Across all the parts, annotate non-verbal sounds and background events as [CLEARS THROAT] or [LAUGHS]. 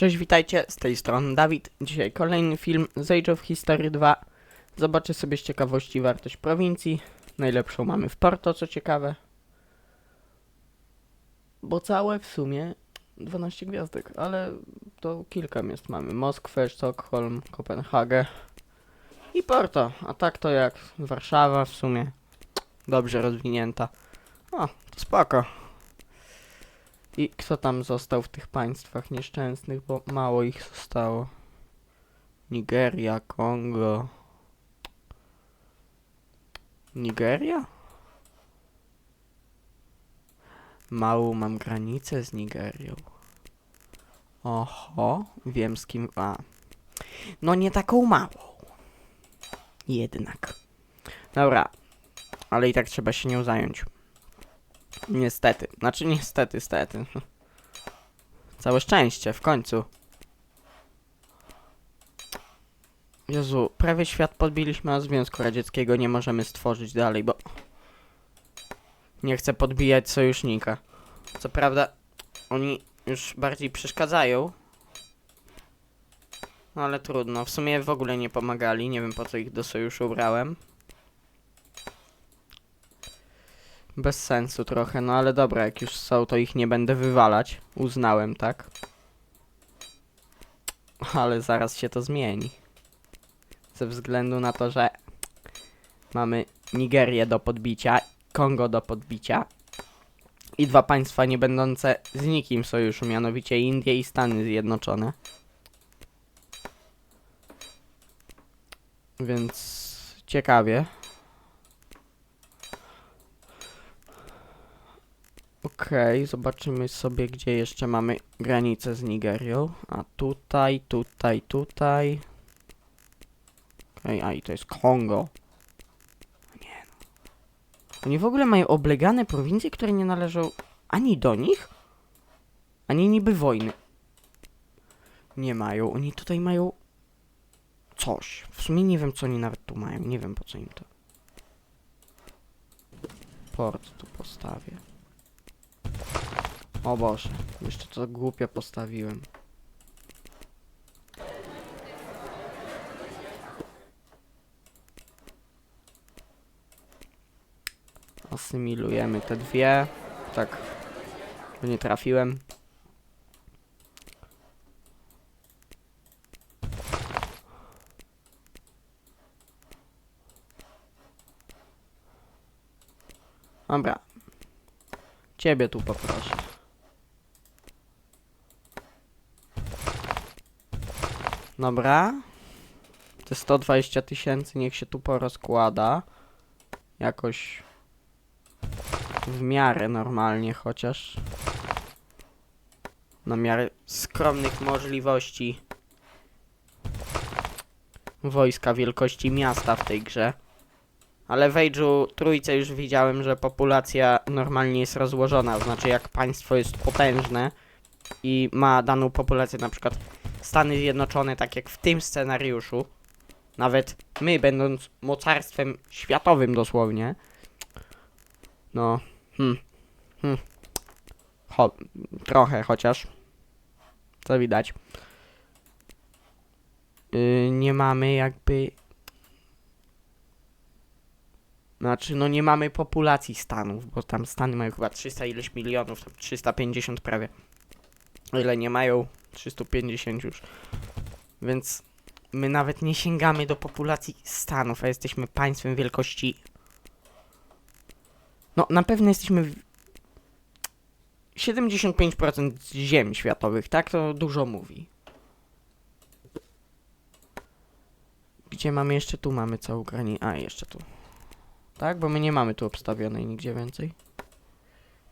Cześć, witajcie, z tej strony Dawid. Dzisiaj kolejny film z Age of History 2. Zobaczę sobie z ciekawości wartość prowincji. Najlepszą mamy w Porto, co ciekawe. Bo całe w sumie 12 gwiazdek, ale to kilka miast mamy. Moskwę, Sztokholm, Kopenhagę i Porto. A tak to jak Warszawa w sumie dobrze rozwinięta. O, to spoko. I kto tam został w tych państwach nieszczęsnych, bo mało ich zostało. Nigeria, Kongo. Nigeria? Małą mam granicę z Nigerią. Oho, wiem z kim. A. No nie taką małą. Jednak. Dobra. Ale i tak trzeba się nią zająć. Niestety. Znaczy niestety, stety. Całe szczęście, w końcu. Jezu, prawie świat podbiliśmy, a Związku Radzieckiego nie możemy stworzyć dalej, bo... Nie chcę podbijać sojusznika. Co prawda, oni już bardziej przeszkadzają. No ale trudno, w sumie w ogóle nie pomagali, nie wiem po co ich do sojuszu brałem. Bez sensu trochę, no ale dobra, jak już są, to ich nie będę wywalać. Uznałem, tak? Ale zaraz się to zmieni. Ze względu na to, że mamy Nigerię do podbicia, Kongo do podbicia i dwa państwa nie będące z nikim sojuszu, mianowicie Indie i Stany Zjednoczone. Więc ciekawie. Okej, zobaczymy sobie, gdzie jeszcze mamy granicę z Nigerią. A tutaj, tutaj, tutaj. Okej, a i to jest Kongo. Nie no. Oni w ogóle mają oblegane prowincje, które nie należą ani do nich, ani niby wojny. Nie mają. Oni tutaj mają coś. W sumie nie wiem, co oni nawet tu mają. Nie wiem, po co im to. Port tu postawię. O Boże, jeszcze to głupio postawiłem. Asymilujemy te dwie. Tak. bo Nie trafiłem. Dobra. Ciebie tu poproszę. Dobra. Te 120 tysięcy niech się tu porozkłada. Jakoś w miarę normalnie chociaż. Na miarę skromnych możliwości wojska wielkości miasta w tej grze. Ale w Age'u trójce już widziałem, że populacja normalnie jest rozłożona. Znaczy jak państwo jest potężne i ma daną populację, na przykład Stany Zjednoczone, tak jak w tym scenariuszu, nawet my, będąc mocarstwem światowym dosłownie, no, hmm, hmm, Cho trochę chociaż, co widać, yy, nie mamy jakby, znaczy, no nie mamy populacji Stanów, bo tam Stany mają chyba 300 ileś milionów, tam 350 prawie, ile nie mają 350 już. Więc my nawet nie sięgamy do populacji Stanów, a jesteśmy państwem wielkości. No, na pewno jesteśmy. W... 75% ziem światowych, tak? To dużo mówi. Gdzie mamy jeszcze? Tu mamy całą granicę. A, jeszcze tu. Tak? Bo my nie mamy tu obstawionej nigdzie więcej.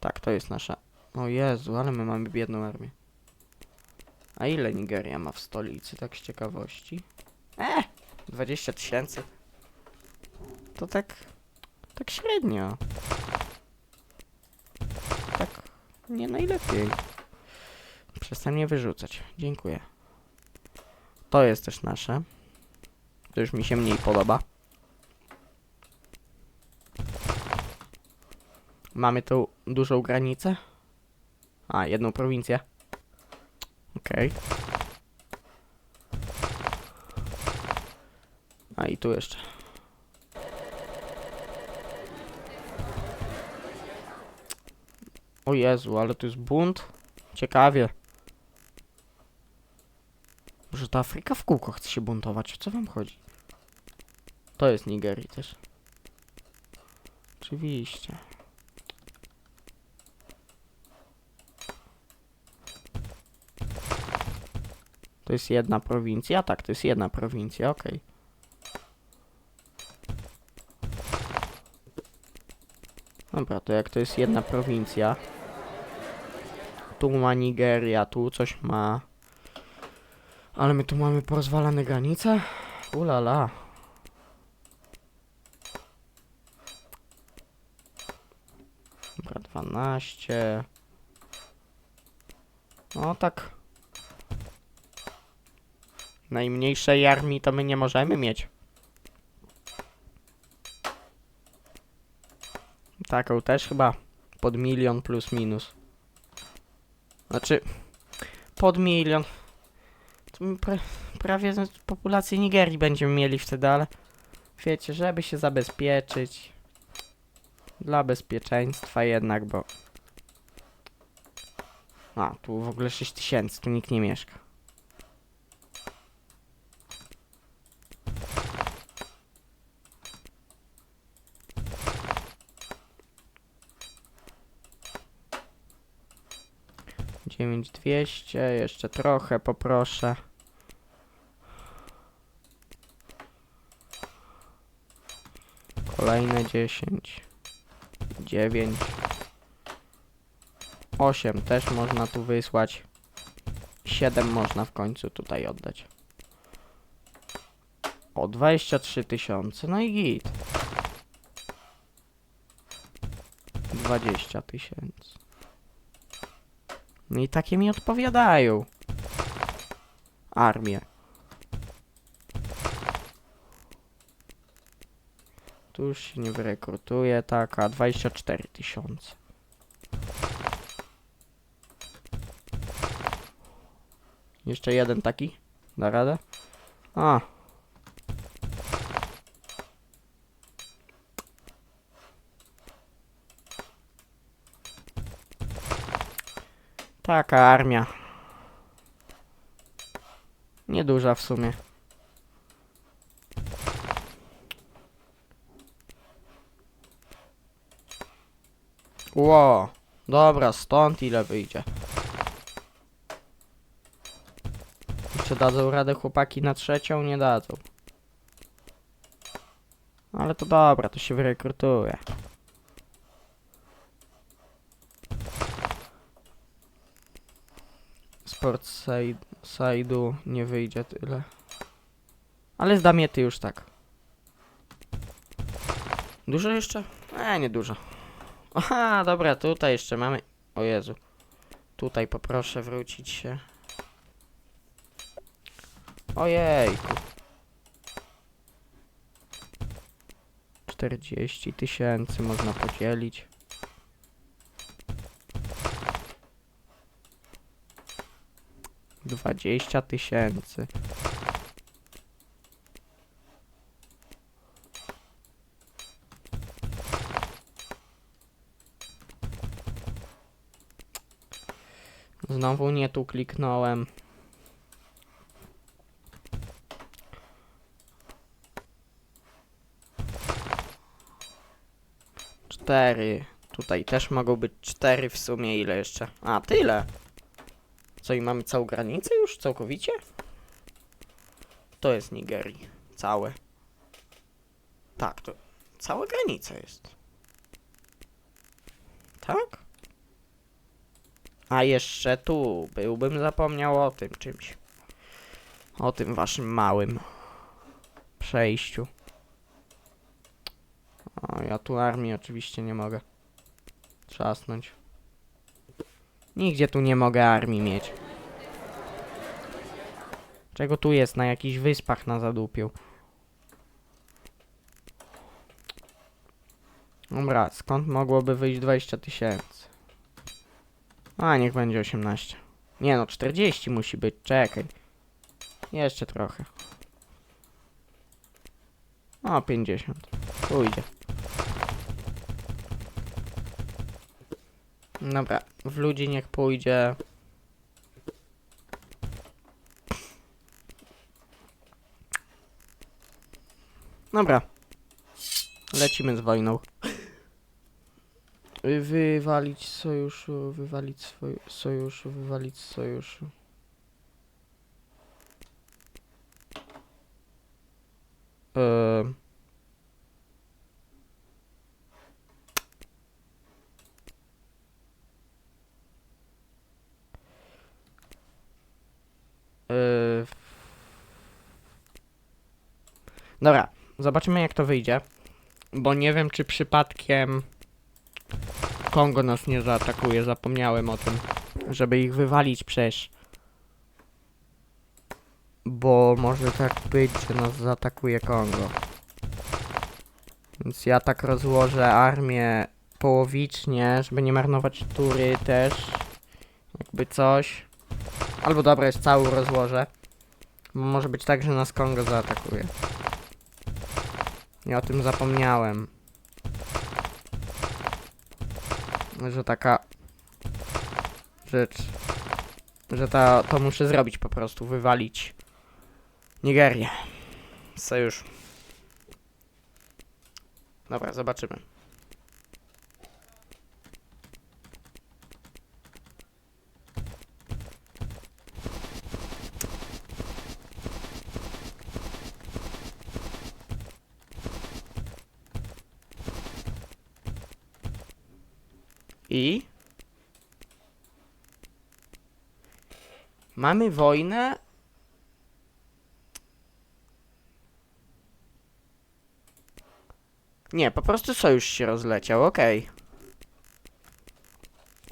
Tak, to jest nasza. O Jezu, ale my mamy biedną armię. A ile Nigeria ma w stolicy, tak z ciekawości? E, 20 tysięcy. To tak, tak średnio. Tak, nie najlepiej. Przestań mnie wyrzucać. Dziękuję. To jest też nasze. To już mi się mniej podoba. Mamy tu dużą granicę. A, jedną prowincję. Okej. Okay. A i tu jeszcze. O Jezu, ale tu jest bunt. Ciekawie. Że ta Afryka w kółko chce się buntować. O co wam chodzi? To jest Nigerii też. Oczywiście. To jest jedna prowincja? Tak, to jest jedna prowincja, okej. Dobra, to jak to jest jedna prowincja, tu ma Nigeria, tu coś ma. Ale my tu mamy porozwalane granice? Ulala. Dobra, 12. No tak. Najmniejszej armii to my nie możemy mieć. Taką też chyba pod milion plus minus. Znaczy, pod milion. Pra prawie z populację Nigerii będziemy mieli wtedy, ale wiecie, żeby się zabezpieczyć. Dla bezpieczeństwa jednak, bo... A, tu w ogóle 6000, tu nikt nie mieszka. Dziewięć dwieście, jeszcze trochę poproszę. Kolejne dziesięć. Dziewięć. Osiem też można tu wysłać. Siedem można w końcu tutaj oddać. O, 23 tysiące, no i git. 20 tysięcy. No i takie mi odpowiadają. Armie. Tu już się nie wyrekrutuje, taka 24 tysiące. Jeszcze jeden taki? Da radę? A. Taka armia. Nieduża w sumie. Ło, dobra, stąd ile wyjdzie. Jeszcze dadzą radę chłopaki na trzecią? Nie dadzą. Ale to dobra, to się wyrekrutuje. Sport side, side'u nie wyjdzie tyle. Ale z damiety już tak. Dużo jeszcze? E, nie dużo. Aha, dobra, tutaj jeszcze mamy... O Jezu. Tutaj poproszę wrócić się. Ojejku. 40 tysięcy można podzielić. Dwadzieścia tysięcy. Znowu nie tu kliknąłem. Cztery. Tutaj też mogą być cztery w sumie. Ile jeszcze? A, tyle. Co i mamy całą granicę już całkowicie? To jest Nigerii. Całe. Tak, to cała granica jest. Tak? A jeszcze tu byłbym zapomniał o tym czymś. O tym waszym małym przejściu. O, ja tu armii oczywiście nie mogę trzasnąć. Nigdzie tu nie mogę armii mieć. Czego tu jest? Na jakichś wyspach na zadupiu. Dobra, skąd mogłoby wyjść 20 tysięcy? A, niech będzie 18. Nie no, 40 musi być, czekaj. Jeszcze trochę. O, 50. Pójdzie. Dobra, w ludzi niech pójdzie. Dobra. Lecimy z wojną. Wywalić sojuszu, wywalić swoj sojuszu, wywalić sojuszu. Eee. Eee. Dobra, zobaczymy jak to wyjdzie. Bo nie wiem, czy przypadkiem Kongo nas nie zaatakuje. Zapomniałem o tym, żeby ich wywalić przecież. Bo może tak być, że nas zaatakuje Kongo. Więc ja tak rozłożę armię połowicznie, żeby nie marnować tury też. Jakby coś. Albo dobra, jest cały rozłożę. Bo może być tak, że nas Kongo zaatakuje. Ja o tym zapomniałem. Że taka rzecz, że ta, to muszę zrobić po prostu, wywalić Nigerię. z Sojuszu. Dobra, zobaczymy. I mamy wojnę. Nie, po prostu sojusz się rozleciał, okej.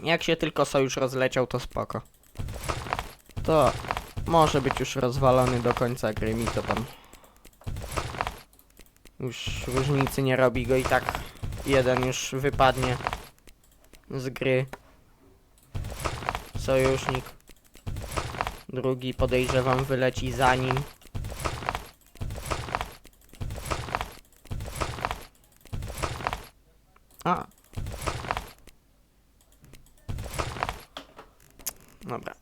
Jak się tylko sojusz rozleciał, to spoko. To może być już rozwalony do końca gry, mi to tam. Już różnicy nie robi go i tak jeden już wypadnie z gry. Sojusznik. Drugi podejrzewam wyleci za nim. A. Dobra.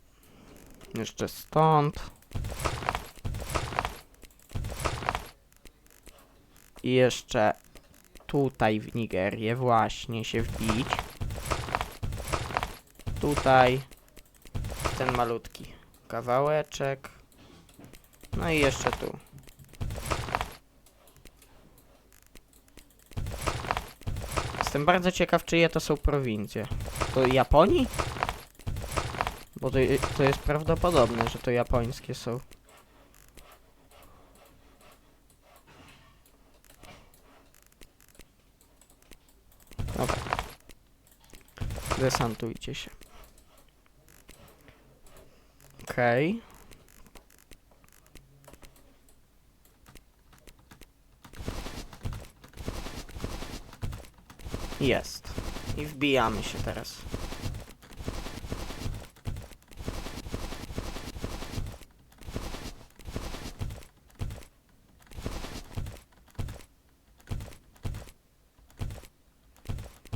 Jeszcze stąd. I jeszcze tutaj w Nigerię właśnie się wbić tutaj ten malutki kawałeczek. No i jeszcze tu. Jestem bardzo ciekaw, czyje to są prowincje. To Japonii? Bo to, to jest prawdopodobne, że to japońskie są. Dobra. Desantujcie się. Okej. Jest. I wbijamy się teraz.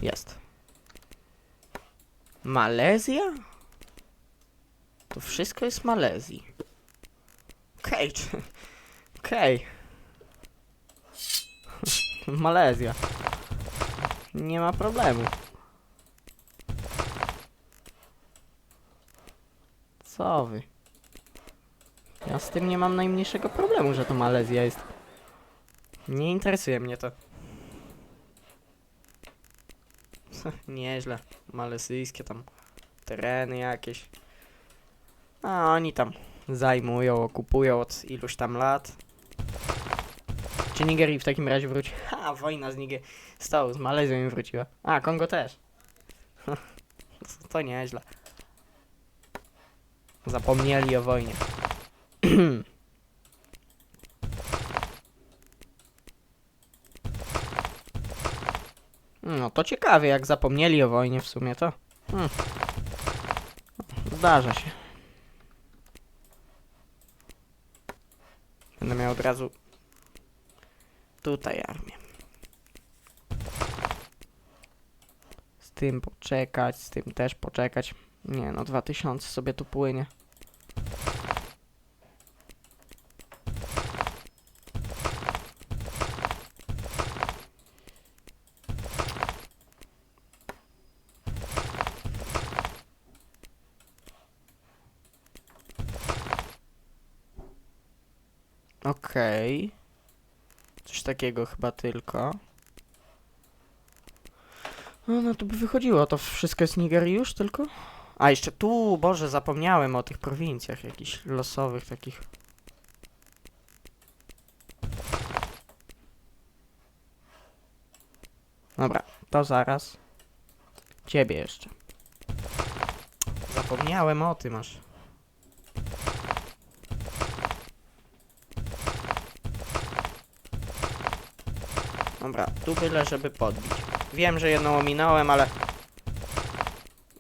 Jest. Malezja? Wszystko jest Malezji. Okej, czy- [LAUGHS] okej. [LAUGHS] Malezja. Nie ma problemu. Co wy? Ja z tym nie mam najmniejszego problemu, że to Malezja jest. Nie interesuje mnie to. [LAUGHS] Nieźle. Malezyjskie tam tereny jakieś. A oni tam zajmują, okupują od iluś tam lat. Czy Nigerii w takim razie wróci? [LAUGHS] Ha, wojna z Niger... Tą, z Malezją im wróciła. A, Kongo też. [LAUGHS] to nieźle. Zapomnieli o wojnie. [CLEARS THROAT] No to ciekawie, jak zapomnieli o wojnie w sumie to. Hmm. Zdarza się. Będę miał od razu tutaj armię. Z tym poczekać, z tym też poczekać. Nie no, 2000 sobie tu płynie. Okej. Coś takiego chyba tylko. No, no to by wychodziło. To wszystko jest Nigerii już tylko? A, jeszcze tu, Boże, zapomniałem o tych prowincjach jakichś losowych takich. Dobra, to zaraz. Ciebie jeszcze. Zapomniałem o tym aż. Dobra, tu byle, żeby podbić. Wiem, że jedną ominąłem, ale...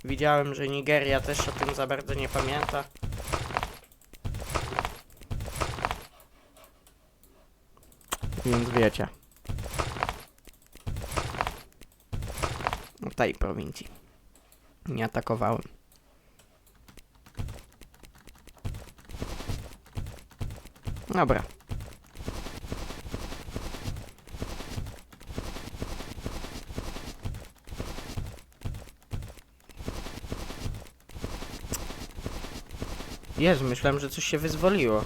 Widziałem, że Nigeria też o tym za bardzo nie pamięta. Więc wiecie. No tej prowincji. Nie atakowałem. Dobra. Jezu, myślałem, że coś się wyzwoliło.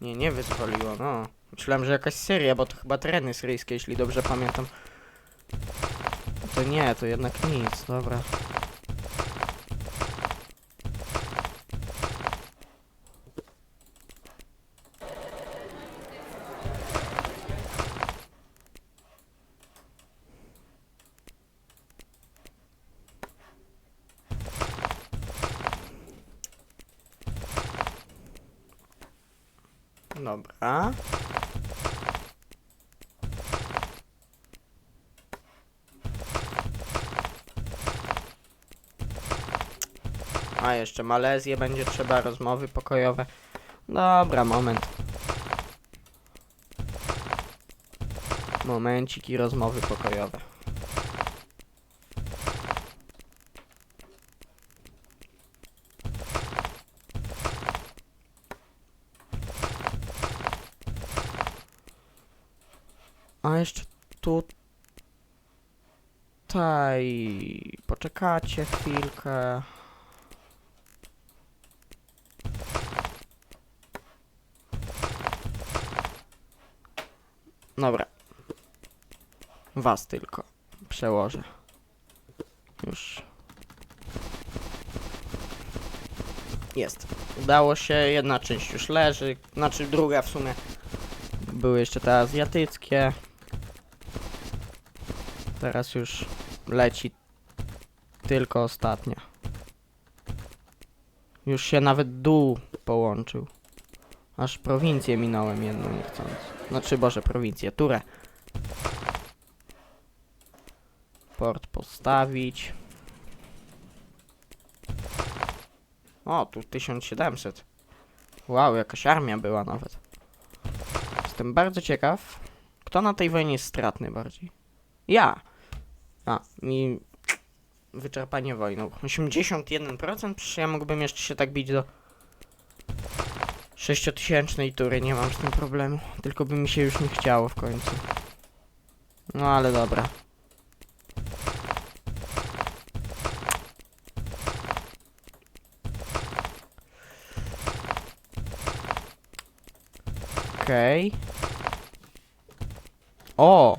Nie, nie wyzwoliło, no. Myślałem, że jakaś seria, bo to chyba tereny syryjskie, jeśli dobrze pamiętam. To nie, to jednak nic, dobra. Dobra. A jeszcze Malezję będzie trzeba, rozmowy pokojowe. Dobra, moment. Momencik i rozmowy pokojowe. A jeszcze tutaj poczekacie chwilkę. Dobra. Was tylko przełożę. Już. Jest. Udało się, jedna część już leży, znaczy druga w sumie. Były jeszcze te azjatyckie. Teraz już leci tylko ostatnia. Już się nawet dół połączył. Aż prowincję minąłem jedną niechcąc. Znaczy, Boże, prowincję, Turę. Port postawić. O, tu 1700. Wow, jakaś armia była nawet. Jestem bardzo ciekaw, kto na tej wojnie jest stratny bardziej. Ja. A, mi wyczerpanie wojną. 81%? Przecież ja mógłbym jeszcze się tak bić do 6000 tury, nie mam z tym problemu. Tylko by mi się już nie chciało w końcu. No ale dobra. Okej. O!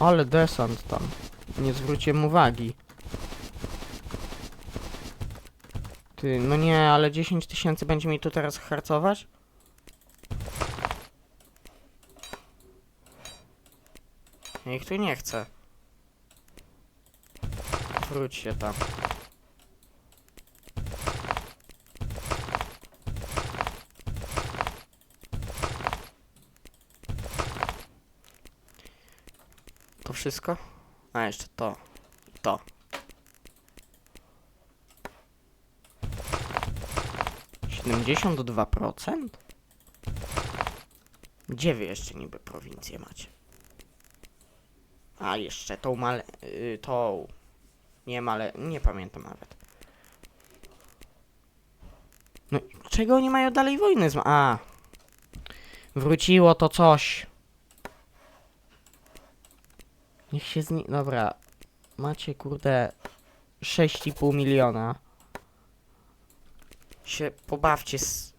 Ale desant tam. Nie zwróciłem uwagi. Ty, no nie, ale 10 tysięcy będzie mi tu teraz harcować? Ich tu nie chcę. Wróć się tam. Wszystko? A, jeszcze to. To. Siedemdziesiąt dwa procent? Gdzie wy jeszcze niby prowincję macie? A, jeszcze tą male... Y, tą... Nie male... Nie pamiętam nawet. No, czego oni mają dalej wojny z... A. Wróciło to coś. Niech się zni... Dobra. Macie, kurde... 6,5 miliona. Się pobawcie z...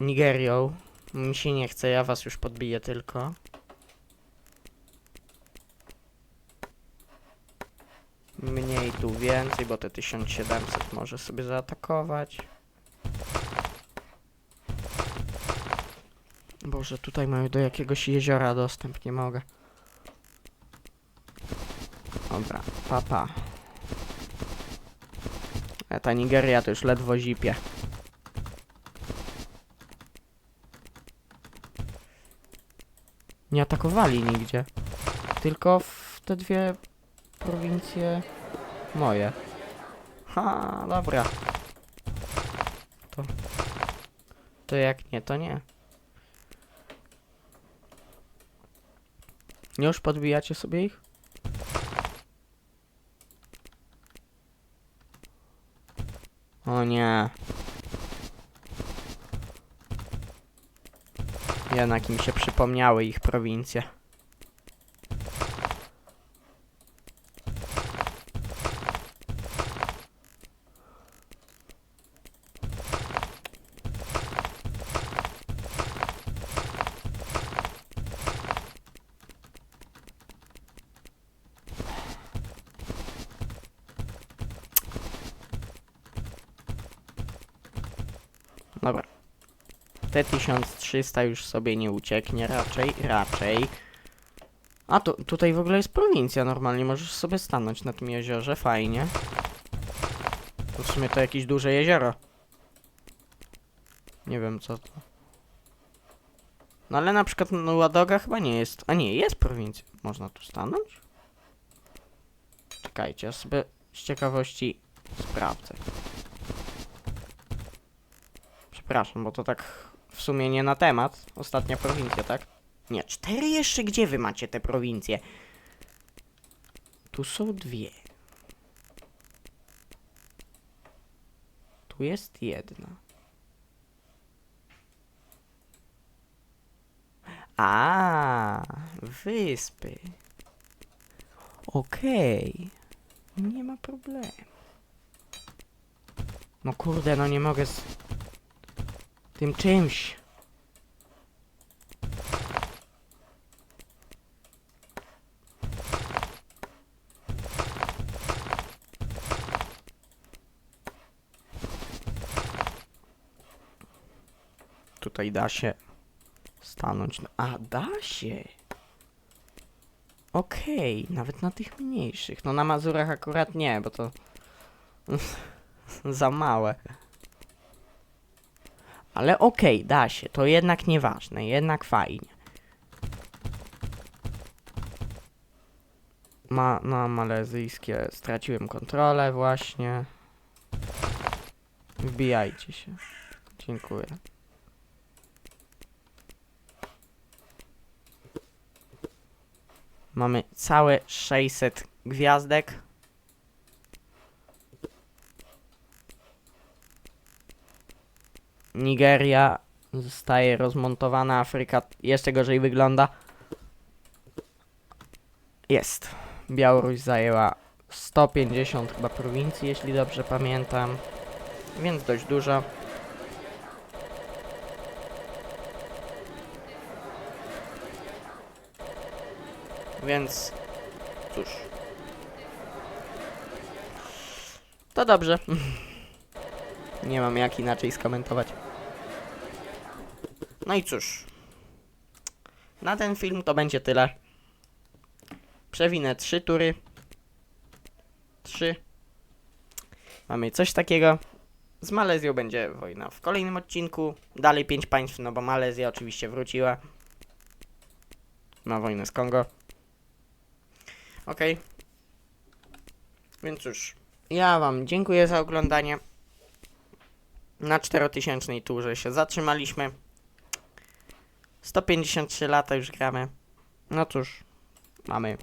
Nigerią. Mi się nie chce, ja was już podbiję tylko. Mniej tu więcej, bo te 1700 może sobie zaatakować. Boże, tutaj mają do jakiegoś jeziora dostęp, nie mogę. Dobra, papa. A ta Nigeria to już ledwo zipie. Nie atakowali nigdzie. Tylko w te dwie prowincje moje. Ha, dobra. To. To jak nie, to nie. Nie już podbijacie sobie ich? O nie. Jednak im się przypomniały ich prowincje. Dobra. Te 1300 już sobie nie ucieknie raczej, raczej. A tu, tutaj w ogóle jest prowincja normalnie, możesz sobie stanąć na tym jeziorze, fajnie. To w sumie to jakieś duże jezioro. Nie wiem co to. No ale na przykład no, Ładoga chyba nie jest. A nie, jest prowincja. Można tu stanąć? Czekajcie, ja sobie z ciekawości sprawdzę. Przepraszam, bo to tak w sumie nie na temat. Ostatnia prowincja, tak? Nie, cztery jeszcze gdzie wy macie te prowincje? Tu są dwie. Tu jest jedna. A, wyspy. Okej. Nie ma problemu. No kurde, no nie mogę z tym czymś. Tutaj da się stanąć. A, da się. Okej, nawet na tych mniejszych. No na Mazurach akurat nie, bo to [LAUGHS] za małe. Ale okej, da się, to jednak nieważne, jednak fajnie. Ma, na malezyjskie straciłem kontrolę właśnie. Wbijajcie się. Dziękuję. Mamy całe 600 gwiazdek. Nigeria zostaje rozmontowana, Afryka jeszcze gorzej wygląda. Jest. Białoruś zajęła 150 chyba prowincji, jeśli dobrze pamiętam. Więc dość dużo. Więc cóż. To dobrze. [LAUGHS] Nie mam jak inaczej skomentować. No i cóż. Na ten film to będzie tyle. Przewinę trzy tury. Trzy. Mamy coś takiego. Z Malezją będzie wojna w kolejnym odcinku. Dalej pięć państw, no bo Malezja oczywiście wróciła. Ma wojnę z Kongo. Okej. Więc cóż. Ja wam dziękuję za oglądanie. Na 4000 turze się zatrzymaliśmy. 153 lata już gramy. No cóż, mamy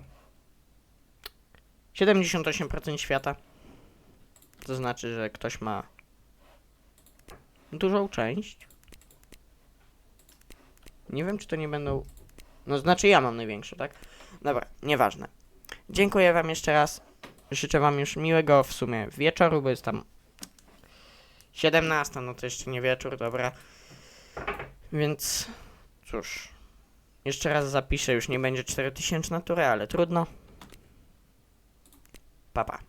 78% świata. To znaczy, że ktoś ma dużą część. Nie wiem, czy to nie będą. No, znaczy, ja mam największą, tak? Dobra, nieważne. Dziękuję Wam jeszcze raz. Życzę Wam już miłego w sumie wieczoru, bo jest tam 17, no to jeszcze nie wieczór, dobra. Więc cóż. Jeszcze raz zapiszę, już nie będzie 4000 natury, ale trudno. Pa, pa.